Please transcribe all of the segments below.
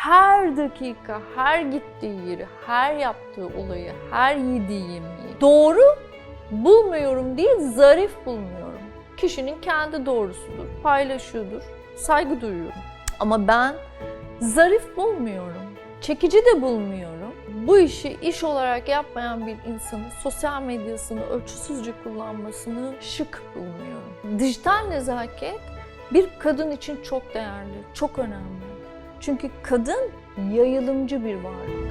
her dakika, her gittiği yeri, her yaptığı olayı, her yediği yemeği doğru bulmuyorum değil, zarif bulmuyorum. Kişinin kendi doğrusudur, paylaşıyordur, saygı duyuyorum. Ama ben zarif bulmuyorum, çekici de bulmuyorum. Bu işi iş olarak yapmayan bir insanın sosyal medyasını ölçüsüzce kullanmasını şık bulmuyorum. Dijital nezaket bir kadın için çok değerli, çok önemli. Çünkü kadın yayılımcı bir varlık.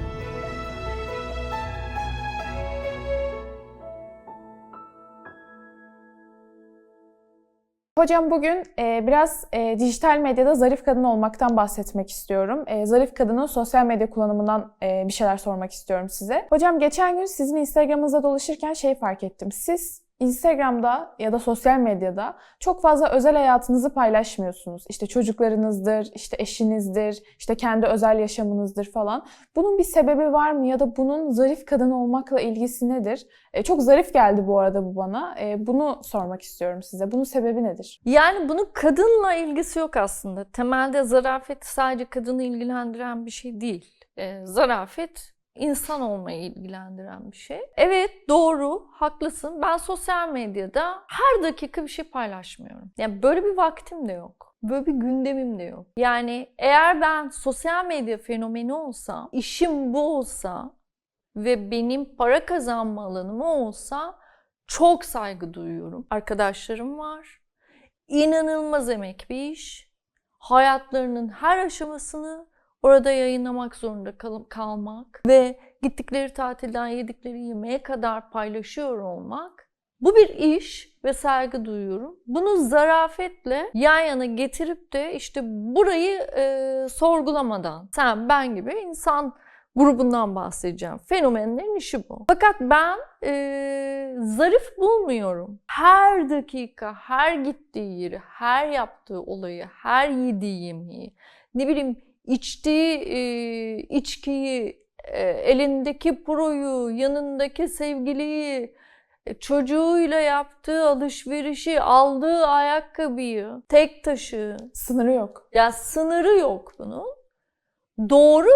Hocam bugün e, biraz e, dijital medyada zarif kadın olmaktan bahsetmek istiyorum. E, zarif kadının sosyal medya kullanımından e, bir şeyler sormak istiyorum size. Hocam geçen gün sizin Instagram'ınızda dolaşırken şey fark ettim. Siz Instagram'da ya da sosyal medyada çok fazla özel hayatınızı paylaşmıyorsunuz. İşte çocuklarınızdır, işte eşinizdir, işte kendi özel yaşamınızdır falan. Bunun bir sebebi var mı ya da bunun zarif kadın olmakla ilgisi nedir? E, çok zarif geldi bu arada bu bana. E, bunu sormak istiyorum size. Bunun sebebi nedir? Yani bunun kadınla ilgisi yok aslında. Temelde zarafet sadece kadını ilgilendiren bir şey değil. Ee, zarafet insan olmayı ilgilendiren bir şey. Evet doğru, haklısın. Ben sosyal medyada her dakika bir şey paylaşmıyorum. Yani böyle bir vaktim de yok. Böyle bir gündemim de yok. Yani eğer ben sosyal medya fenomeni olsam, işim bu olsa ve benim para kazanma alanım olsa çok saygı duyuyorum. Arkadaşlarım var. İnanılmaz emek bir iş. Hayatlarının her aşamasını orada yayınlamak zorunda kal- kalmak ve gittikleri tatilden yedikleri yemeğe kadar paylaşıyor olmak bu bir iş ve saygı duyuyorum. Bunu zarafetle yan yana getirip de işte burayı e, sorgulamadan sen ben gibi insan grubundan bahsedeceğim. Fenomenlerin işi bu. Fakat ben e, zarif bulmuyorum. Her dakika, her gittiği yeri, her yaptığı olayı, her yediği yemeği, ne bileyim içtiği e, içkiyi, e, elindeki proyu, yanındaki sevgiliyi, e, çocuğuyla yaptığı alışverişi, aldığı ayakkabıyı, tek taşı, Sınırı yok. ya sınırı yok bunun. Doğru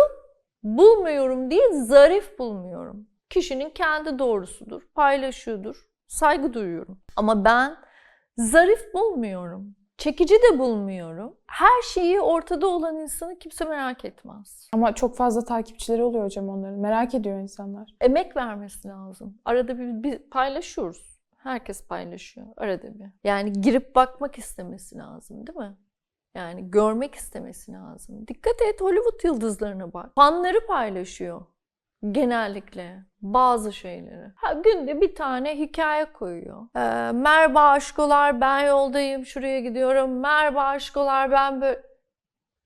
bulmuyorum değil, zarif bulmuyorum. Kişinin kendi doğrusudur, paylaşıyordur, saygı duyuyorum. Ama ben zarif bulmuyorum, çekici de bulmuyorum. Her şeyi ortada olan insanı kimse merak etmez. Ama çok fazla takipçileri oluyor hocam onların. Merak ediyor insanlar. Emek vermesi lazım. Arada bir, bir paylaşıyoruz. Herkes paylaşıyor arada bir. Yani girip bakmak istemesi lazım değil mi? Yani görmek istemesi lazım. Dikkat et Hollywood yıldızlarına bak. Fanları paylaşıyor genellikle bazı şeyleri. Ha, günde bir tane hikaye koyuyor. Ee, merhaba aşkolar ben yoldayım şuraya gidiyorum. Merhaba aşkolar ben böyle.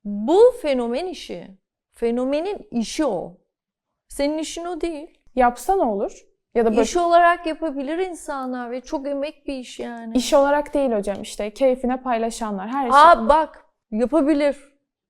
Bu fenomen işi. Fenomenin işi o. Senin işin o değil. Yapsa ne olur? Ya da böyle İş olarak yapabilir insanlar ve çok emek bir iş yani. iş olarak değil hocam işte keyfine paylaşanlar her şey. Aa bak yapabilir.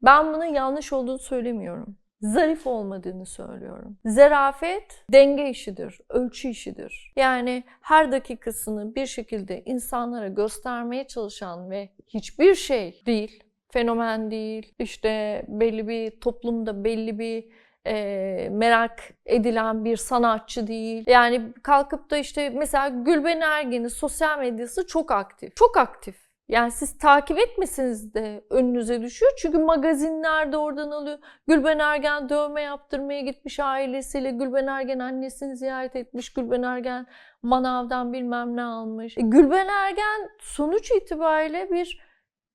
Ben bunun yanlış olduğunu söylemiyorum. Zarif olmadığını söylüyorum. Zarafet denge işidir, ölçü işidir. Yani her dakikasını bir şekilde insanlara göstermeye çalışan ve hiçbir şey değil, fenomen değil, işte belli bir toplumda belli bir e, merak edilen bir sanatçı değil. Yani kalkıp da işte mesela Gülben Ergen'in sosyal medyası çok aktif. Çok aktif. Yani siz takip etmeseniz de önünüze düşüyor. Çünkü magazinler de oradan alıyor. Gülben Ergen dövme yaptırmaya gitmiş ailesiyle. Gülben Ergen annesini ziyaret etmiş. Gülben Ergen manavdan bilmem ne almış. E, Gülben Ergen sonuç itibariyle bir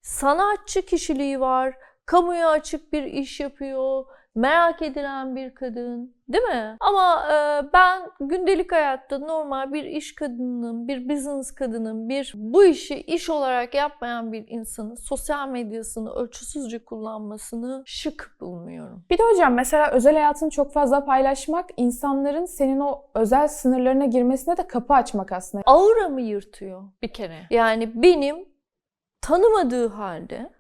sanatçı kişiliği var. Kamuya açık bir iş yapıyor. Merak edilen bir kadın. Değil mi? Ama e, ben gündelik hayatta normal bir iş kadınının, bir business kadının, bir bu işi iş olarak yapmayan bir insanın sosyal medyasını ölçüsüzce kullanmasını şık bulmuyorum. Bir de hocam mesela özel hayatını çok fazla paylaşmak insanların senin o özel sınırlarına girmesine de kapı açmak aslında. Auramı yırtıyor bir kere. Yani benim tanımadığı halde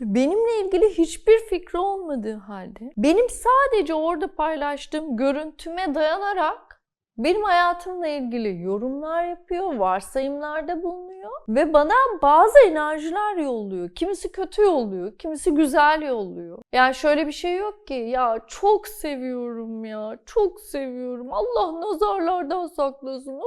benimle ilgili hiçbir fikri olmadığı halde benim sadece orada paylaştığım görüntüme dayanarak Benim hayatımla ilgili yorumlar yapıyor, varsayımlarda bulunuyor ve bana bazı enerjiler yolluyor. Kimisi kötü yolluyor, kimisi güzel yolluyor. Yani şöyle bir şey yok ki ya çok seviyorum ya, çok seviyorum. Allah nazarlardan saklasın.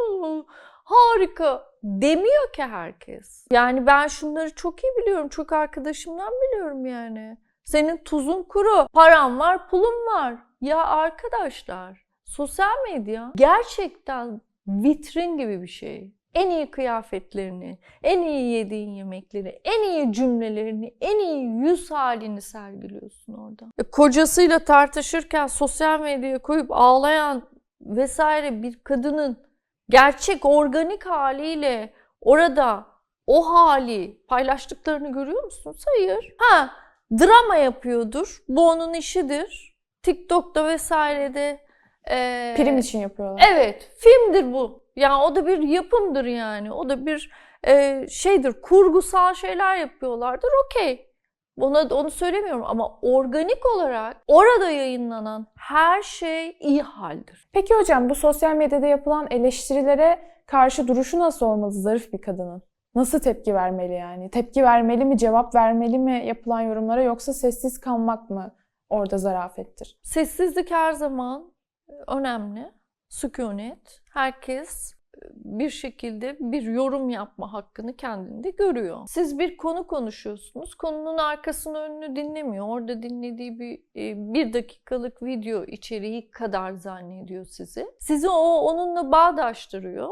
Harika demiyor ki herkes. Yani ben şunları çok iyi biliyorum. Çok arkadaşımdan biliyorum yani. Senin tuzun kuru, paran var, pulun var. Ya arkadaşlar, sosyal medya gerçekten vitrin gibi bir şey. En iyi kıyafetlerini, en iyi yediğin yemekleri, en iyi cümlelerini, en iyi yüz halini sergiliyorsun orada. E, kocasıyla tartışırken sosyal medyaya koyup ağlayan vesaire bir kadının gerçek organik haliyle orada o hali paylaştıklarını görüyor musunuz? Hayır. Ha, drama yapıyordur. Bu onun işidir. TikTok'ta vesairede eee, Prim için yapıyorlar. Evet, filmdir bu. Yani o da bir yapımdır yani. O da bir eee, şeydir, kurgusal şeyler yapıyorlardır. Okey. Ona onu söylemiyorum ama organik olarak orada yayınlanan her şey iyi haldir. Peki hocam bu sosyal medyada yapılan eleştirilere karşı duruşu nasıl olmalı zarif bir kadının? Nasıl tepki vermeli yani? Tepki vermeli mi, cevap vermeli mi yapılan yorumlara yoksa sessiz kalmak mı orada zarafettir? Sessizlik her zaman önemli. Sükunet. Herkes bir şekilde bir yorum yapma hakkını kendinde görüyor. Siz bir konu konuşuyorsunuz. Konunun arkasını önünü dinlemiyor. Orada dinlediği bir e, bir dakikalık video içeriği kadar zannediyor sizi. Sizi o onunla bağdaştırıyor.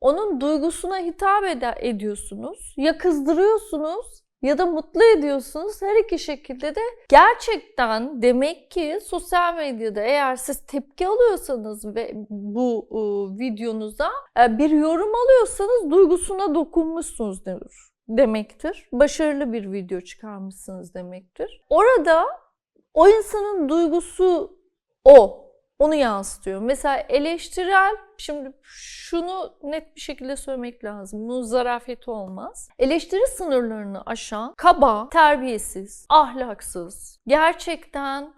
Onun duygusuna hitap ede- ediyorsunuz. Ya kızdırıyorsunuz ya da mutlu ediyorsunuz. Her iki şekilde de gerçekten demek ki sosyal medyada eğer siz tepki alıyorsanız ve bu e, videonuza e, bir yorum alıyorsanız duygusuna dokunmuşsunuz demektir. Başarılı bir video çıkarmışsınız demektir. Orada o insanın duygusu o. Onu yansıtıyor. Mesela eleştirel, şimdi şunu net bir şekilde söylemek lazım. Bunun zarafeti olmaz. Eleştiri sınırlarını aşan, kaba, terbiyesiz, ahlaksız, gerçekten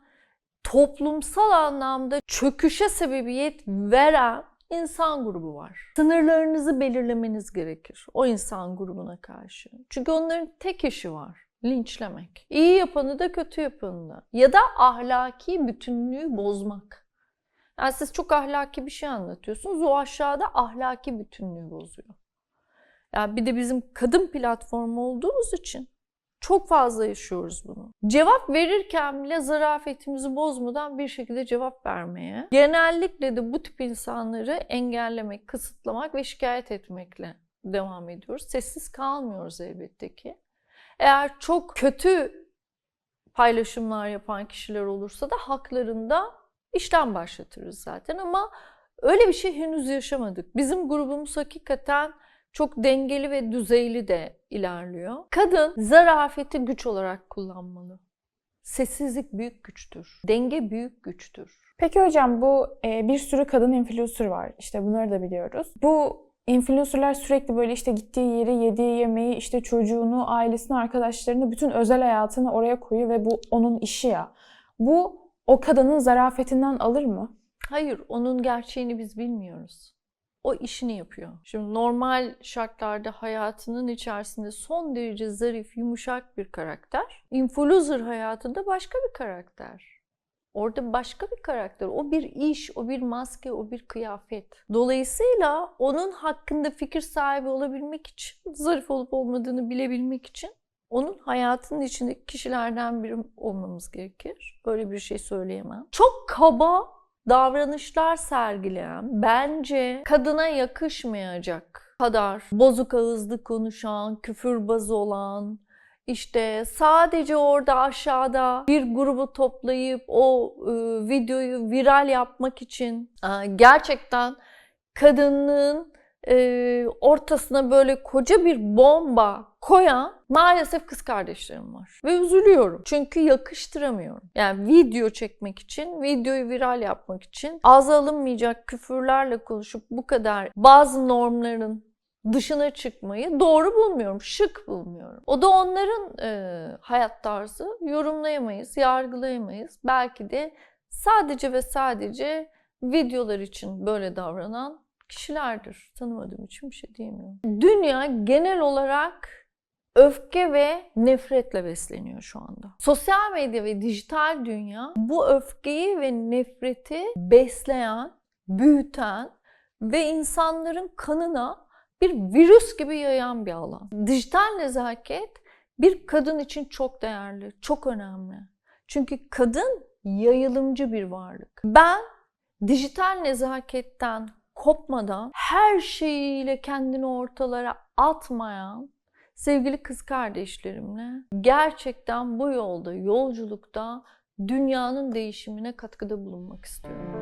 toplumsal anlamda çöküşe sebebiyet veren insan grubu var. Sınırlarınızı belirlemeniz gerekir o insan grubuna karşı. Çünkü onların tek işi var. Linçlemek. İyi yapanı da kötü yapanı da. Ya da ahlaki bütünlüğü bozmak. Yani siz çok ahlaki bir şey anlatıyorsunuz. O aşağıda ahlaki bütünlüğü bozuyor. Yani bir de bizim kadın platformu olduğumuz için çok fazla yaşıyoruz bunu. Cevap verirken bile zarafetimizi bozmadan bir şekilde cevap vermeye, genellikle de bu tip insanları engellemek, kısıtlamak ve şikayet etmekle devam ediyoruz. Sessiz kalmıyoruz elbette ki. Eğer çok kötü paylaşımlar yapan kişiler olursa da haklarında işlem başlatırız zaten ama öyle bir şey henüz yaşamadık. Bizim grubumuz hakikaten çok dengeli ve düzeyli de ilerliyor. Kadın zarafeti güç olarak kullanmalı. Sessizlik büyük güçtür. Denge büyük güçtür. Peki hocam bu e, bir sürü kadın influencer var. İşte bunları da biliyoruz. Bu influencerlar sürekli böyle işte gittiği yeri, yediği yemeği, işte çocuğunu, ailesini, arkadaşlarını, bütün özel hayatını oraya koyuyor ve bu onun işi ya. Bu o kadının zarafetinden alır mı? Hayır, onun gerçeğini biz bilmiyoruz. O işini yapıyor. Şimdi normal şartlarda hayatının içerisinde son derece zarif, yumuşak bir karakter. Influencer hayatında başka bir karakter. Orada başka bir karakter. O bir iş, o bir maske, o bir kıyafet. Dolayısıyla onun hakkında fikir sahibi olabilmek için, zarif olup olmadığını bilebilmek için onun hayatının içindeki kişilerden biri olmamız gerekir. Böyle bir şey söyleyemem. Çok kaba davranışlar sergileyen, bence kadına yakışmayacak kadar bozuk ağızlı konuşan, küfürbaz olan, işte sadece orada aşağıda bir grubu toplayıp o e, videoyu viral yapmak için e, gerçekten kadının e, ortasına böyle koca bir bomba koyan maalesef kız kardeşlerim var. Ve üzülüyorum. Çünkü yakıştıramıyorum. Yani video çekmek için, videoyu viral yapmak için ağza alınmayacak küfürlerle konuşup bu kadar bazı normların dışına çıkmayı doğru bulmuyorum, şık bulmuyorum. O da onların e, hayat tarzı. Yorumlayamayız, yargılayamayız. Belki de sadece ve sadece videolar için böyle davranan kişilerdir. Tanımadığım için bir şey diyemiyorum. Dünya genel olarak öfke ve nefretle besleniyor şu anda. Sosyal medya ve dijital dünya bu öfkeyi ve nefreti besleyen, büyüten ve insanların kanına bir virüs gibi yayan bir alan. Dijital nezaket bir kadın için çok değerli, çok önemli. Çünkü kadın yayılımcı bir varlık. Ben dijital nezaketten kopmadan her şeyiyle kendini ortalara atmayan sevgili kız kardeşlerimle gerçekten bu yolda, yolculukta dünyanın değişimine katkıda bulunmak istiyorum.